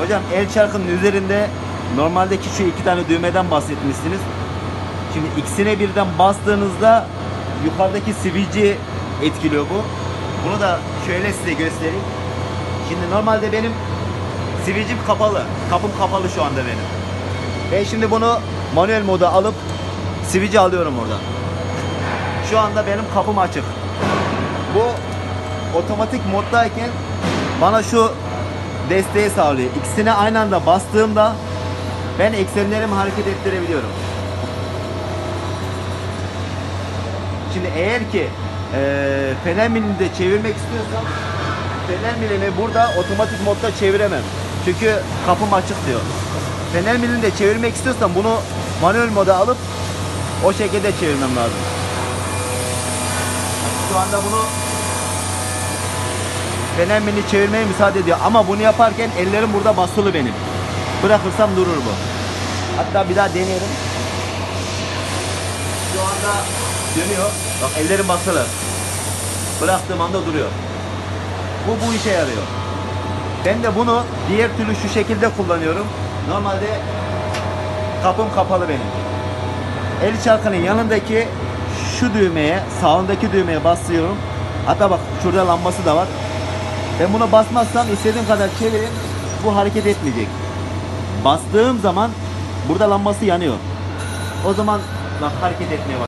Hocam el çarkının üzerinde normaldeki şu iki tane düğmeden bahsetmişsiniz. Şimdi ikisine birden bastığınızda yukarıdaki sivilci etkiliyor bu. Bunu da şöyle size göstereyim. Şimdi normalde benim sivilcim kapalı. Kapım kapalı şu anda benim. Ben şimdi bunu manuel moda alıp sivilci alıyorum oradan. Şu anda benim kapım açık. Bu otomatik moddayken bana şu desteği sağlıyor. İkisine aynı anda bastığımda ben eksenlerimi hareket ettirebiliyorum. Şimdi eğer ki eee fener milini de çevirmek istiyorsam fener milini burada otomatik modda çeviremem. Çünkü kapım açık diyor. Fener milini de çevirmek istiyorsam bunu manuel moda alıp o şekilde çevirmem lazım. Şu anda bunu fener milini çevirmeye müsaade ediyor. Ama bunu yaparken ellerim burada basılı benim. Bırakırsam durur bu. Hatta bir daha deneyelim. Şu anda dönüyor. Bak ellerim basılı. Bıraktığım anda duruyor. Bu bu işe yarıyor. Ben de bunu diğer türlü şu şekilde kullanıyorum. Normalde kapım kapalı benim. El çarkının yanındaki şu düğmeye, sağındaki düğmeye basıyorum. Hatta bak şurada lambası da var. Ben bunu basmazsam istediğim kadar çevireyim bu hareket etmeyecek. Bastığım zaman burada lambası yanıyor. O zaman bak hareket etmeye bak.